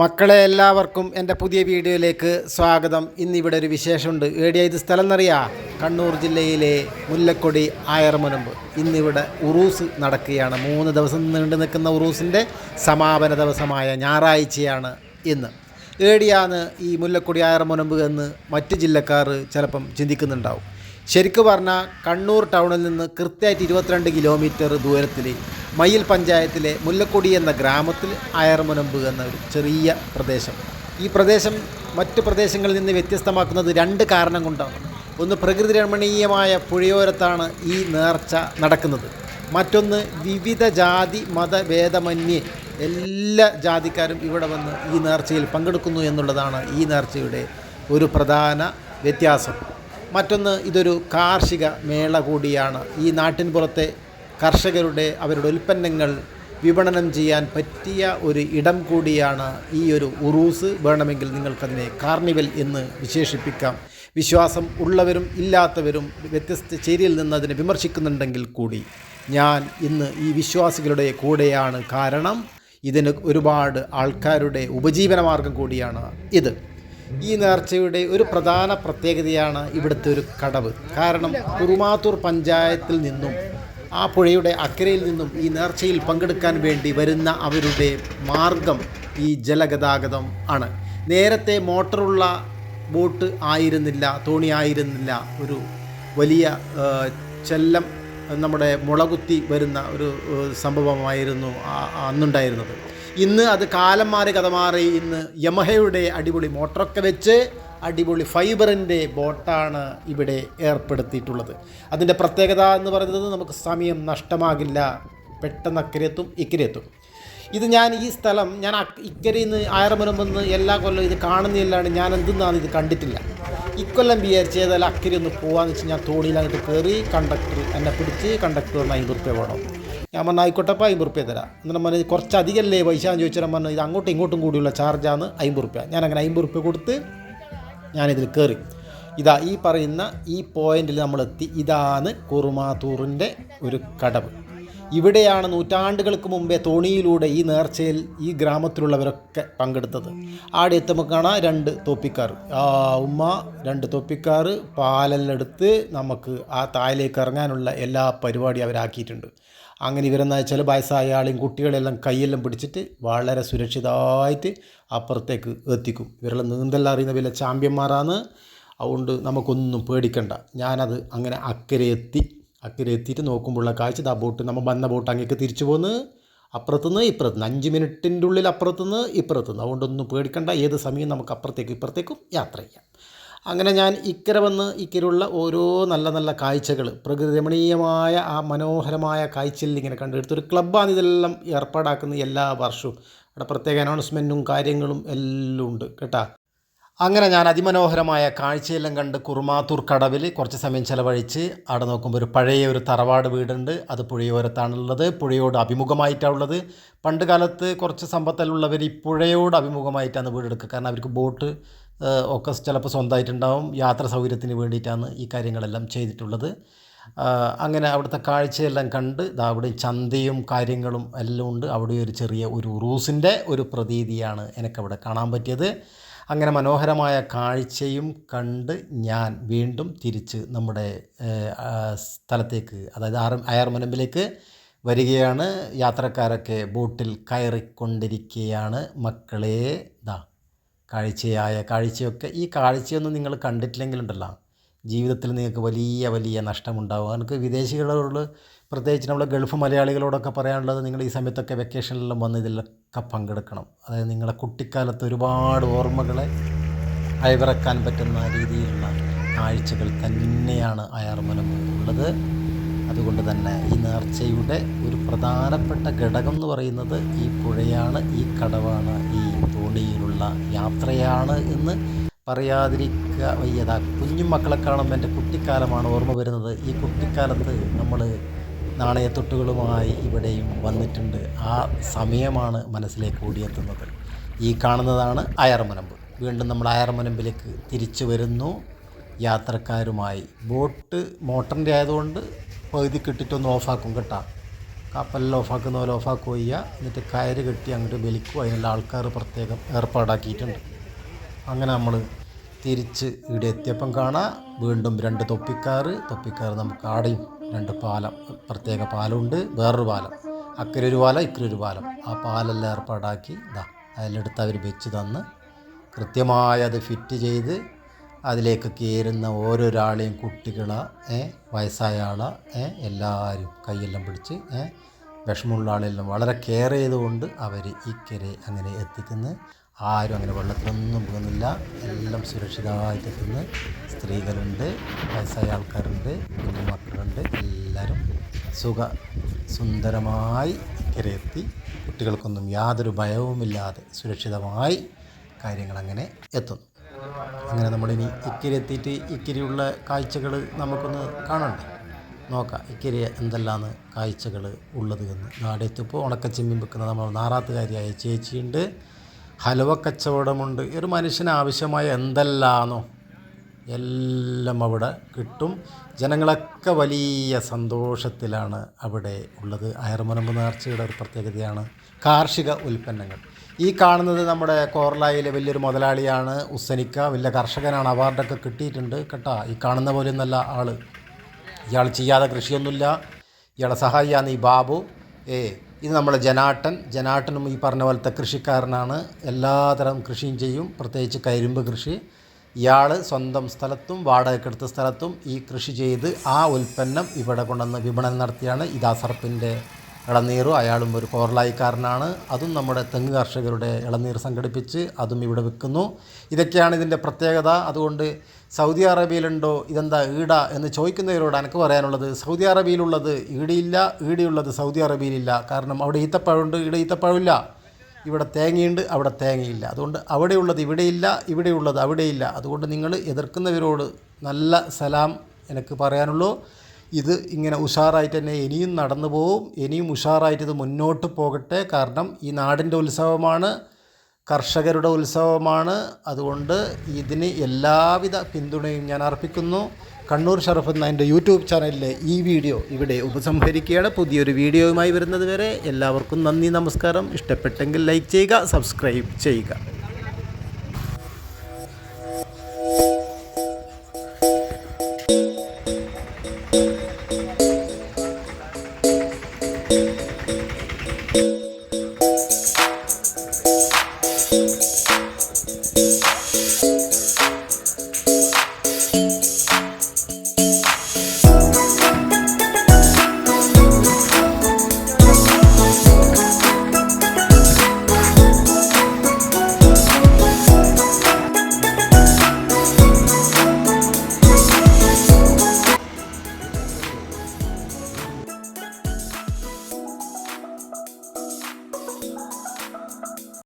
മക്കളെ എല്ലാവർക്കും എന്റെ പുതിയ വീഡിയോയിലേക്ക് സ്വാഗതം. ഇന്നിവിടെ ഒരു വിശേഷമുണ്ട്. ഏടിയ ഇത് സ്ഥലം എന്നറിയാ കണ്ണൂർ ജില്ലയിലെ മുല്ലക്കൊടി ആയർമുനമ്പ്. ഇന്നിവിടെ ഉറൂസ് നടക്കുകയാണ്. മൂന്ന് ദിവസം നീണ്ടു നിൽക്കുന്ന ഉറൂസിന്റെ സമാപന ദിവസമായ ഞായറാഴ്ചയാണ് ഇന്ന്. ഏടിയാണ് ഈ മുല്ലക്കൊടി ആയർമുനമ്പ് എന്ന് മറ്റ് ജില്ലക്കാർ ചിലപ്പം ചിന്തിക്കുന്നുണ്ടാവും. ശരിക്കു പറഞ്ഞാൽ കണ്ണൂർ ടൗണിൽ നിന്ന് കൃത്യമായിട്ട് ഇരുപത്തിരണ്ട് കിലോമീറ്റർ ദൂരത്തിൽ മയ്യിൽ പഞ്ചായത്തിലെ മുല്ലക്കൊടി എന്ന ഗ്രാമത്തിൽ അയർമുനമ്പ് എന്ന ഒരു ചെറിയ പ്രദേശം. ഈ പ്രദേശം മറ്റു പ്രദേശങ്ങളിൽ നിന്ന് വ്യത്യസ്തമാക്കുന്നത് രണ്ട് കാരണം കൊണ്ടാണ്. ഒന്ന് പ്രകൃതി രമണീയമായ പുഴയോരത്താണ് ഈ നേർച്ച നടക്കുന്നത്. മറ്റൊന്ന് വിവിധ ജാതി മതഭേദമന്യേ എല്ലാ ജാതിക്കാരും ഇവിടെ വന്ന് ഈ നേർച്ചയിൽ പങ്കെടുക്കുന്നു എന്നുള്ളതാണ് ഈ നേർച്ചയുടെ ഒരു പ്രധാന വ്യത്യാസം. മറ്റൊന്ന് ഇതൊരു കാർഷിക മേള കൂടിയാണ്. ഈ നാട്ടിൻ പുറത്തെ കർഷകരുടെ അവരുടെ ഉൽപ്പന്നങ്ങൾ വിപണനം ചെയ്യാൻ പറ്റിയ ഒരു ഇടം കൂടിയാണ് ഈ ഒരു ഉറൂസ് വേണമെങ്കിൽ നിങ്ങൾക്കതിനെ കാർണിവൽ എന്ന് വിശേഷിപ്പിക്കാം. വിശ്വാസം ഉള്ളവരും ഇല്ലാത്തവരും വ്യത്യസ്ത ചേരിയിൽ നിന്ന് അതിനെ വിമർശിക്കുന്നുണ്ടെങ്കിൽ കൂടി ഞാൻ ഇന്ന് ഈ വിശ്വാസികളുടെ കൂടെയാണ്. കാരണം ഇതിന് ഒരുപാട് ആൾക്കാരുടെ ഉപജീവന മാർഗം കൂടിയാണ് ഇത്. ഈ നേർച്ചയുടെ ഒരു പ്രധാന പ്രത്യേകതയാണ് ഇവിടുത്തെ ഒരു കടവ്. കാരണം കുറുമാത്തൂർ പഞ്ചായത്തിൽ നിന്നും ആ പുഴയുടെ അക്കരയിൽ നിന്നും ഈ നേർച്ചയിൽ പങ്കെടുക്കാൻ വേണ്ടി വരുന്ന അവരുടെ മാർഗം ഈ ജലഗതാഗതം ആണ്. നേരത്തെ മോട്ടറുള്ള ബോട്ട് ആയിരുന്നില്ല തോണി ആയിരുന്നില്ല ഒരു വലിയ ചെല്ലം നമ്മുടെ മുളകുത്തി വരുന്ന ഒരു സംഭവമായിരുന്നു അന്നുണ്ടായിരുന്നത്. ഇന്ന് അത് കാലം മാറി കഥ മാറി ഇന്ന് യമഹയുടെ അടിപൊളി മോട്ടറൊക്കെ വെച്ച് അടിപൊളി ഫൈബറിന്റെ ബോട്ടാണ് ഇവിടെ ഏർപ്പെടുത്തിയിട്ടുള്ളത്. അതിന്റെ പ്രത്യേകത എന്ന് പറയുന്നത് നമുക്ക് സമയം നഷ്ടമാകില്ല. പെട്ടെന്ന് അക്കരെത്തും ഇക്കരെത്തും ഇത് ഞാൻ ഈ സ്ഥലം ഞാൻ ഇക്കരയിൽ നിന്ന് ആയിരമുനമ്പെന്ന് എല്ലാ കൊല്ലം ഇത് കാണുന്നില്ലാണ്ട് ഞാൻ എന്തെന്നാണ് ഇത് കണ്ടിട്ടില്ല. ഇക്കൊല്ലം വിചാരിച്ച് ഏതായാലും അക്കരെ ഒന്ന് പോകാമെന്ന് വെച്ച് ഞാൻ തോണിയിൽ അങ്ങോട്ട് കയറി കണ്ടക്ടർ എന്നെ പിടിച്ച് കണ്ടക്ടർ ഒന്ന് അമ്പത് റുപ്യ വേണം. ഞാൻ പറഞ്ഞു ആയിക്കോട്ടെപ്പോൾ അമ്പത് റുപ്യ തരാം. എന്നിട്ട് പറഞ്ഞു കുറച്ച് അധികമല്ലേ പൈസ എന്ന് ചോദിച്ചാൽ പറഞ്ഞു ഇത് അങ്ങോട്ടും ഇങ്ങോട്ടും കൂടിയുള്ള ചാർജാണ് അമ്പത് റുപ്യ ഞാൻ അങ്ങനെ അമ്പത് റുപ്യ കൊടുത്ത് ഞാനിതിൽ കയറി ഇതാ ഈ പറയുന്ന ഈ പോയിന്റിൽ നമ്മളെത്തി. ഇതാണ് കുറുമാത്തൂറിന്റെ ഒരു കടവ്. ഇവിടെയാണ് നൂറ്റാണ്ടുകൾക്ക് മുമ്പേ തോണിയിലൂടെ ഈ നേർച്ചയിൽ ഈ ഗ്രാമത്തിലുള്ളവരൊക്കെ പങ്കെടുത്തത്. ആടെ എത്തുമ്പോൾ കാണാം രണ്ട് തോപ്പിക്കാർ. ആ ഉമ്മ രണ്ട് തോപ്പിക്കാർ പാലെല്ലാം എടുത്ത് നമുക്ക് ആ തായിലേക്ക് ഇറങ്ങാനുള്ള എല്ലാ പരിപാടിയും അവരാക്കിയിട്ടുണ്ട്. അങ്ങനെ ഇവരെന്ന് വെച്ചാൽ വയസ്സായ ആളെയും കുട്ടികളെല്ലാം കൈയെല്ലാം പിടിച്ചിട്ട് വളരെ സുരക്ഷിതമായിട്ട് അപ്പുറത്തേക്ക് എത്തിക്കും. ഇവരെല്ലാം നീന്തൽ അറിയുന്ന വലിയ ചാമ്പ്യന്മാരാണ്. അതുകൊണ്ട് നമുക്കൊന്നും പേടിക്കണ്ട. ഞാനത് അങ്ങനെ അക്കരെ എത്തി അക്കരെ എത്തിയിട്ട് നോക്കുമ്പോഴുള്ള കാഴ്ച ആ ബോട്ട് നമ്മൾ വന്ന ബോട്ട് അങ്ങേക്ക് തിരിച്ചു പോന്ന്. അപ്പുറത്തുനിന്ന് ഇപ്പുറത്തുനിന്ന് അഞ്ച് മിനിറ്റിന്റെ ഉള്ളിൽ അപ്പുറത്തുനിന്ന് ഇപ്പുറത്തുനിന്ന്. അതുകൊണ്ടൊന്നും പേടിക്കണ്ട. ഏത് സമയം നമുക്ക് അപ്പുറത്തേക്കും ഇപ്പുറത്തേക്കും യാത്ര ചെയ്യാം. അങ്ങനെ ഞാൻ ഇക്കര വന്ന് ഇക്കരുള്ള ഓരോ നല്ല നല്ല കാഴ്ചകൾ പ്രകൃതി രമണീയമായ ആ മനോഹരമായ കാഴ്ചയിൽ ഇങ്ങനെ കണ്ടെടുത്ത ഒരു ക്ലബ്ബാണ് ഇതെല്ലാം ഏർപ്പാടാക്കുന്നത് എല്ലാ വർഷവും. അവിടെ പ്രത്യേക അനൗൺസ്മെന്റും കാര്യങ്ങളും എല്ലാം ഉണ്ട് കേട്ടാ. അങ്ങനെ ഞാൻ അതിമനോഹരമായ കാഴ്ചയെല്ലാം കണ്ട് കുറുമാത്തൂർ കടവിൽ കുറച്ച് സമയം ചിലവഴിച്ച് അവിടെ നോക്കുമ്പോൾ ഒരു പഴയ ഒരു തറവാട് വീടുണ്ട്. അത് പുഴയോരത്താണുള്ളത്. പുഴയോട് അഭിമുഖമായിട്ടാണ് ഉള്ളത്. പണ്ട് കാലത്ത് കുറച്ച് സമ്പത്തിലുള്ളവർ ഈ പുഴയോട് അഭിമുഖമായിട്ടാണ് വീടെടുക്കുക. കാരണം അവർക്ക് ബോട്ട് ഒക്കെ ചിലപ്പോൾ സ്വന്തമായിട്ടുണ്ടാവും. യാത്ര സൗകര്യത്തിന് വേണ്ടിയിട്ടാണ് ഈ കാര്യങ്ങളെല്ലാം ചെയ്തിട്ടുള്ളത്. അങ്ങനെ അവിടുത്തെ കാഴ്ചയെല്ലാം കണ്ട് ദാ അവിടെ ചന്തയും കാര്യങ്ങളും എല്ലാം ഉണ്ട്. അവിടെ ഒരു ചെറിയ ഒരു ഉറൂസിന്റെ ഒരു പ്രതീതിയാണ് എനിക്കവിടെ കാണാൻ പറ്റിയത്. അങ്ങനെ മനോഹരമായ കാഴ്ചയും കണ്ട് ഞാൻ വീണ്ടും തിരിച്ച് നമ്മുടെ സ്ഥലത്തേക്ക് അതായത് ആർ അയർമനമ്പിലേക്ക് വരികയാണ്. യാത്രക്കാരൊക്കെ ബോട്ടിൽ കയറിക്കൊണ്ടിരിക്കുകയാണ്. മക്കളെ കാഴ്ചയായ കാഴ്ചയൊക്കെ ഈ കാഴ്ചയൊന്നും നിങ്ങൾ കണ്ടിട്ടില്ലെങ്കിലുണ്ടല്ലോ. ജീവിതത്തിൽ നിങ്ങൾക്ക് വലിയ വലിയ നഷ്ടമുണ്ടാവും. എനിക്ക് വിദേശികളോട് പ്രത്യേകിച്ച് നമ്മൾ ഗൾഫ് മലയാളികളോടൊക്കെ പറയാനുള്ളത് നിങ്ങൾ ഈ സമയത്തൊക്കെ വെക്കേഷനിലെല്ലാം വന്ന് ഇതിലൊക്കെ പങ്കെടുക്കണം. അതായത് നിങ്ങളുടെ കുട്ടിക്കാലത്ത് ഒരുപാട് ഓർമ്മകളെ അയവിറക്കാൻ പറ്റുന്ന രീതിയിലുള്ള കാഴ്ചകൾ തന്നെയാണ് അയാർമനം ഉള്ളത്. അതുകൊണ്ട് തന്നെ ഈ നേർച്ചയുടെ ഒരു പ്രധാനപ്പെട്ട ഘടകം എന്ന് പറയുന്നത് ഈ പുഴയാണ് ഈ കടവാണ് ഈ തോണിയിലുള്ള യാത്രയാണ് എന്ന് പറയാതിരിക്കുക വയ്യതാ. കുഞ്ഞു മക്കളെ കാണുമ്പോൾ എന്റെ കുട്ടിക്കാലമാണ് ഓർമ്മ വരുന്നത്. ഈ കുട്ടിക്കാലത്ത് നമ്മൾ നാണയത്തൊട്ടുകളുമായി ഇവിടെയും വന്നിട്ടുണ്ട്. ആ സമയമാണ് മനസ്സിലേക്ക് ഓടിയെത്തുന്നത്. ഈ കാണുന്നതാണ് അയർമനമ്പ്. വീണ്ടും നമ്മൾ അയർമനമ്പിലേക്ക് തിരിച്ചു വരുന്നു. യാത്രക്കാരുമായി. ബോട്ട് മോട്ടറിന്റെ ആയതുകൊണ്ട് പകുതി കിട്ടിയിട്ടൊന്ന് ഓഫാക്കും കേട്ടോ. കപ്പലിൽ ഓഫാക്കുന്ന പോലെ ഓഫാക്കുക ചെയ്യുക എന്നിട്ട് കയറ് കെട്ടി അങ്ങോട്ട് വലിക്കും. അതിനുള്ള ആൾക്കാർ പ്രത്യേകം ഏർപ്പാടാക്കിയിട്ടുണ്ട്. അങ്ങനെ നമ്മൾ തിരിച്ച് ഇവിടെ എത്തിയപ്പം കാണാം. വീണ്ടും രണ്ട് തൊപ്പിക്കാർ. തൊപ്പിക്കാർ നമുക്ക് ആടെയും രണ്ട് പാലം. പ്രത്യേക പാലമുണ്ട്. വേറൊരു പാലം. അക്കരെ ഒരു പാലം ഇക്കരെ ഒരു പാലം. ആ പാലെല്ലാം ഏർപ്പാടാക്കി ഇതാ അതിലെടുത്ത് അവർ വെച്ച് തന്ന് കൃത്യമായി അത് ഫിറ്റ് ചെയ്ത് അതിലേക്ക് കയറുന്ന ഓരോരാളെയും കുട്ടികളെ വയസ്സായ ആളെ എല്ലാവരും കൈയെല്ലാം പിടിച്ച് ഏ വിഷമമുള്ള ആളെല്ലാം വളരെ കെയർ ചെയ്തുകൊണ്ട് അവർ ഇക്കരെ അങ്ങനെ എത്തിക്കുന്നു. ആരും അങ്ങനെ വെള്ളത്തിലൊന്നും പോകുന്നില്ല. എല്ലാം സുരക്ഷിതമായിട്ട് എത്തുന്നു. സ്ത്രീകളുണ്ട് വയസ്സായ ആൾക്കാരുണ്ട് കുഞ്ഞു മക്കളുണ്ട്. എല്ലാവരും സുഖ സുന്ദരമായി ഇക്കരെ എത്തി. കുട്ടികൾക്കൊന്നും യാതൊരു ഭയവുമില്ലാതെ സുരക്ഷിതമായി കാര്യങ്ങളങ്ങനെ എത്തുന്നു. അങ്ങനെ നമ്മളിനി ഇക്കരെ എത്തിയിട്ട് ഇക്കരെയുള്ള കാഴ്ചകൾ നമുക്കൊന്ന് കാണണ്ടേ? നോക്കാം ഇക്കരെ എന്തെല്ലാമാണ് കാഴ്ചകൾ ഉള്ളത് എന്ന്. നാടെ എത്തിയപ്പോൾ ഉണക്കച്ചെമ്മീൻ വെക്കുന്ന നമ്മൾ നാറാത്തുകാരിയായ ചേച്ചിയുണ്ട്. ഹലുവ കച്ചവടമുണ്ട്. ഒരു മനുഷ്യന് ആവശ്യമായ എന്തെല്ലാന്നോ എല്ലാം അവിടെ കിട്ടും. ജനങ്ങളൊക്കെ വലിയ സന്തോഷത്തിലാണ് അവിടെ ഉള്ളത്. അയർമുനമ്പ് നേർച്ചയുടെ ഒരു പ്രത്യേകതയാണ് കാർഷിക ഉൽപ്പന്നങ്ങൾ. ഈ കാണുന്നത് നമ്മുടെ കോർലായിലെ വലിയൊരു മുതലാളിയാണ് ഉസ്സനിക്ക. വലിയ കർഷകനാണ്. അവാർഡൊക്കെ കിട്ടിയിട്ടുണ്ട് കേട്ടോ. ഈ കാണുന്ന പോലെ നല്ല ആൾ ഇയാൾ ചെയ്യാതെ കൃഷിയൊന്നുമില്ല. ഇയാളെ സഹായിയാണ് ഈ ബാബു. ഏ ഇത് നമ്മുടെ ജനാട്ടൻ. ജനാട്ടനും ഈ പറഞ്ഞ പോലത്തെ കൃഷിക്കാരനാണ്. എല്ലാതരം കൃഷിയും ചെയ്യും. പ്രത്യേകിച്ച് കരിമ്പ് കൃഷി. ഇയാൾ സ്വന്തം സ്ഥലത്തും വാടകയ്ക്കെടുത്ത സ്ഥലത്തും ഈ കൃഷി ചെയ്ത് ആ ഉൽപ്പന്നം ഇവിടെ കൊണ്ടുവന്ന് വിപണനം നടത്തിയാണ് ഇതാ സർപ്പിന്റെ ഇളനീറും അയാളും ഒരു കോർലായിക്കാരനാണ് അതും നമ്മുടെ തെങ്ങ് കർഷകരുടെ ഇളനീർ സംഘടിപ്പിച്ച് അതും ഇവിടെ വിൽക്കുന്നു. ഇതൊക്കെയാണ് ഇതിന്റെ പ്രത്യേകത. അതുകൊണ്ട് സൗദി അറേബ്യയിലുണ്ടോ? ഇതെന്താ ഈട എന്ന് ചോദിക്കുന്നവരോട് എനിക്ക് പറയാനുള്ളത്. സൗദി അറേബ്യയിലുള്ളത് ഈടിയില്ല ഈടിയുള്ളത് സൗദി അറേബ്യയിലില്ല. കാരണം അവിടെ ഈത്തപ്പഴമുണ്ട് ഈടെ ഈത്തപ്പഴമില്ല. ഇവിടെ തേങ്ങയുണ്ട് അവിടെ തേങ്ങയില്ല. അതുകൊണ്ട് അവിടെയുള്ളത് ഇവിടെയില്ല ഇവിടെയുള്ളത് അവിടെയില്ല. അതുകൊണ്ട് നിങ്ങൾ എതിർക്കുന്നവരോട് നല്ല സലാം എനിക്ക് പറയാനുള്ളൂ. ഇത് ഇങ്ങനെ ഉഷാറായിട്ട് തന്നെ ഇനിയും നടന്നു പോവും. ഇനിയും ഉഷാറായിട്ട് ഇത് മുന്നോട്ട് പോകട്ടെ. കാരണം ഈ നാടിന്റെ ഉത്സവമാണ് കർഷകരുടെ ഉത്സവമാണ്. അതുകൊണ്ട് ഇതിന് എല്ലാവിധ പിന്തുണയും ഞാൻ അർപ്പിക്കുന്നു. കണ്ണൂർ ഷറഫ് എന്റെ യൂട്യൂബ് ചാനലിലെ ഈ വീഡിയോ ഇവിടെ ഉപസംഹരിക്കുകയാണ്. പുതിയൊരു വീഡിയോയുമായി വരുന്നത് വരെ എല്ലാവർക്കും നന്ദി നമസ്കാരം. ഇഷ്ടപ്പെട്ടെങ്കിൽ ലൈക്ക് ചെയ്യുക സബ്സ്ക്രൈബ് ചെയ്യുക.